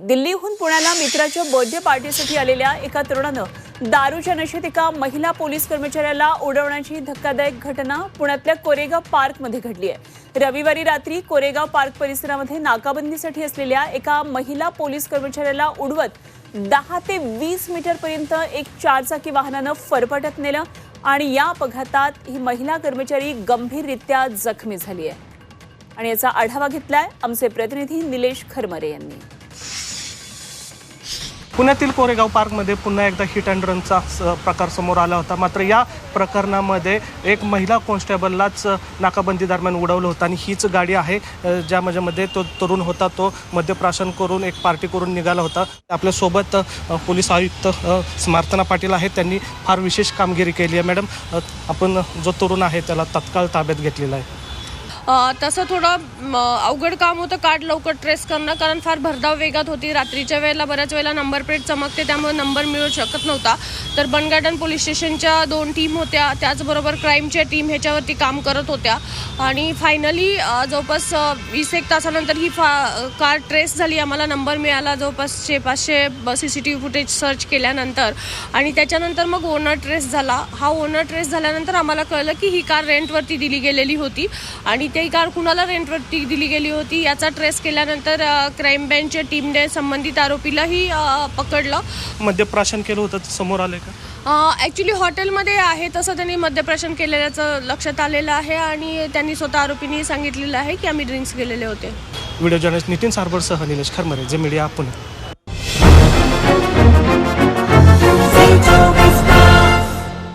दिल्लीहून पुण्याला मित्राच्या बर्थडे पार्टीसाठी आलेल्या एका तरुणानं दारूच्या नशेत एका महिला पोलीस कर्मचाऱ्याला उडवण्याची धक्कादायक घटना पुण्यातल्या कोरेगाव पार्कमध्ये घडली आहे. रविवारी रात्री कोरेगाव पार्क परिसरामध्ये नाकाबंदीसाठी असलेल्या एका महिला पोलीस कर्मचाऱ्याला उडवत दहा ते वीस मीटरपर्यंत एक चारचाकी वाहनानं फरफटत नेलं आणि या अपघातात ही महिला कर्मचारी गंभीररित्या जखमी झाली आहे. आणि याचा आढावा घेतलाय आमचे प्रतिनिधी निलेश खरमरे यांनी. पुण्यातील कोरेगाव पार्कमध्ये पुन्हा एकदा हिट अँड रनचा प्रकार समोर आला होता. मात्र या प्रकरणामध्ये एक महिला कॉन्स्टेबललाच नाकाबंदी दरम्यान उडवलं होतं आणि हीच गाडी आहे ज्या माझ्यामध्ये तो तरुण होता. तो मद्यप्राशन करून एक पार्टी करून निघाला होता. आपल्यासोबत पोलीस आयुक्त अ, स्मार्तना पाटील आहेत. त्यांनी फार विशेष कामगिरी केली आहे. मॅडम आपण जो तरुण आहे त्याला तत्काळ ताब्यात घेतलेला आहे. तसं थोडं अवघड काम होतं कार्ड लवकर ट्रेस करणं कारण फार भरधाव वेगात होती. रात्रीच्या वेळेला बऱ्याच वेळेला नंबर प्लेट चमकते त्यामुळे नंबर मिळू शकत नव्हता. तर बनगार्डन पोलीस स्टेशनच्या दोन टीम होत्या. त्याचबरोबर क्राईमच्या टीम ह्याच्यावरती काम करत होत्या. आणि फायनली जवळपास वीस एक तासानंतर ही फा कार ट्रेस झाली. आम्हाला नंबर मिळाला. जवळपासशे पाचशे C C T V footage search केल्यानंतर. आणि त्याच्यानंतर मग ओनर ट्रेस झाला. हा ओनर ट्रेस झाल्यानंतर आम्हाला कळलं की ही कार रेंटवरती दिली गेलेली होती. आणि ती कार कुणाला रेंटवरती दिली गेली होती याचा ट्रेस केल्यानंतर क्राईम ब्रँचच्या टीमने संबंधित आरोपीलाही पकडलं. मद्यप्राशन केलं होतं समोर आलं का? ॲक्च्युली हॉटेलमध्ये आहे तसं त्यांनी मद्यप्राशन केलेल्याचं लक्षात आलेलं आहे आणि त्यांनी स्वतः आरोपींनी सांगितलेलं आहे की आम्ही ड्रिंक्स गेलेले होते. व्हिडिओ जर्नलिस्ट नितीन सारबरसह निलेश खरमरे जे मीडिया पुणे.